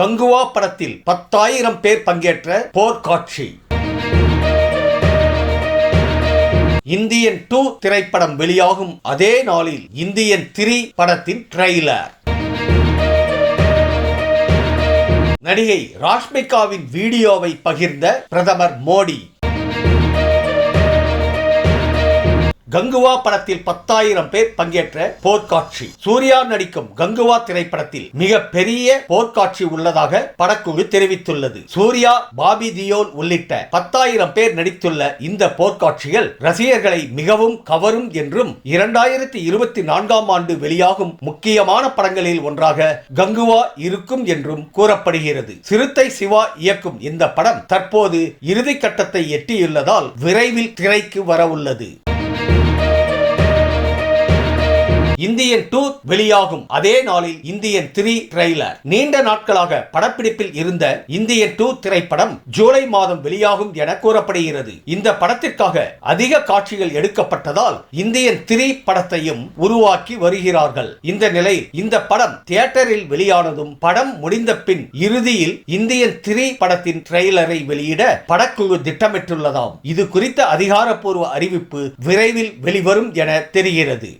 கங்குவா படத்தில் பத்தாயிரம் பேர் பங்கேற்ற போர்க்காட்சி. இந்தியன் டூ திரைப்படம் வெளியாகும் அதே நாளில் இந்தியன் த்ரீ படத்தின் ட்ரெய்லர். நடிகை ராஷ்மிகாவின் வீடியோவை பகிர்ந்த பிரதமர் மோடி. கங்குவா படத்தில் பத்தாயிரம் பேர் பங்கேற்ற போர்க்காட்சி. சூர்யா நடிக்கும் கங்குவா திரைப்படத்தில் மிக பெரிய போர்க்காட்சி உள்ளதாக படக்குழு தெரிவித்துள்ளது. சூர்யா பாபி தியோல் உள்ளிட்ட பத்தாயிரம் பேர் நடித்துள்ள இந்த போர்க்காட்சிகள் ரசிகர்களை மிகவும் கவரும் என்றும் இரண்டாயிரத்தி இருபத்தி நான்காம் ஆண்டு வெளியாகும் முக்கியமான படங்களில் ஒன்றாக கங்குவா இருக்கும் என்றும் கூறப்படுகிறது. சிறுத்தை சிவா இயக்கும் இந்த படம் தற்போது இறுதி கட்டத்தை எட்டியுள்ளதால் விரைவில் திரைக்கு வரவுள்ளது. இந்தியன் டூ வெளியாகும். அதே நாளில் இந்தியன் த்ரீ ட்ரெய்லர் நீண்ட நாட்களாக படப்பிடிப்பில் இருந்த இந்தியன் டூ திரைப்படம் ஜூலை மாதம் வெளியாகும் என கூறப்படுகிறது. இந்த படத்திற்காக அதிக காட்சிகள் எடுக்கப்பட்டதால் இந்தியன் த்ரீ படத்தையும் உருவாக்கி வருகிறார்கள். இந்த நிலை இந்த படம் தியேட்டரில் வெளியானதும் படம் முடிந்த பின் இறுதியில் இந்தியன் த்ரீ படத்தின் ட்ரெய்லரை வெளியிட படக்குழு திட்டமிட்டுள்ளதாம். இது குறித்த அதிகாரப்பூர்வ அறிவிப்பு விரைவில் வெளிவரும் என தெரிகிறது.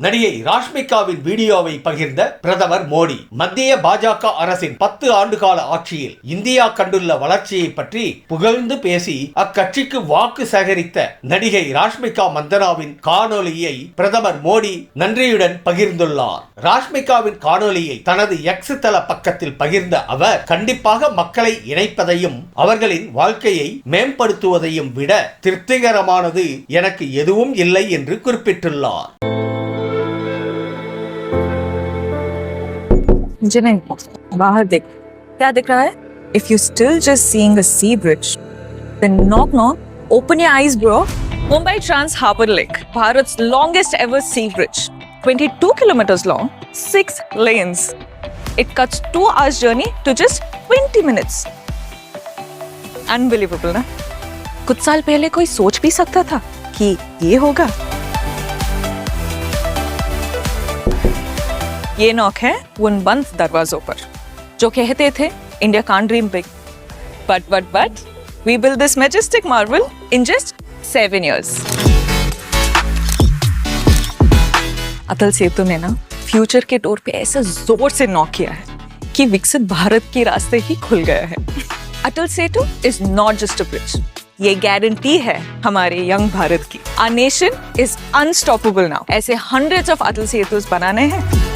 நடிகை ராஷ்மிகாவின் வீடியோவை பகிர்ந்த பிரதமர் மோடி மத்திய பாஜக அரசின் பத்து ஆண்டுகால ஆட்சியில் இந்தியா கண்டுள்ள வளர்ச்சியை பற்றி புகழ்ந்து பேசி அக்கட்சிக்கு வாக்கு சேகரித்த நடிகை ராஷ்மிகா மந்தனாவின் காணொலியை பிரதமர் மோடி நன்றியுடன் பகிர்ந்துள்ளார். ராஷ்மிகாவின் காணொலியை தனது எக்ஸ் தள பக்கத்தில் பகிர்ந்த அவர் கண்டிப்பாக மக்களை இணைப்பதையும் அவர்களின் வாழ்க்கையை மேம்படுத்துவதையும் விட திருப்திகரமானது எனக்கு எதுவும் இல்லை என்று குறிப்பிட்டுள்ளார். मुझे नहीं बाहर देख क्या दिख रहा है if you still just seeing a sea bridge then knock knock open your eyes bro Mumbai Trans Harbour Lake, Bharat's longest ever sea bridge, 22 kilometers long, 6 lanes. It cuts 2 hours journey to just 20 minutes. Unbelievable ना? कुछ साल पहले कोई सोच भी सकता था कि ये होगा ये नॉक है उन बंद दरवाजों पर, जो कहते थे, India can dream big but but but we build this majestic marvel in just seven years Atal Setu ने ना फ्यूचर के डोर पे ऐसे ज़ोर से नॉक किया है कि विकसित भारत के रास्ते ही खुल गया है। Atal Setu is not just a bridge ये गारंटी है हमारे यंग भारत की। Our nation is unstoppable now ऐसे हंड्रेड्स ऑफ़ अटल सेतु बनाने हैं।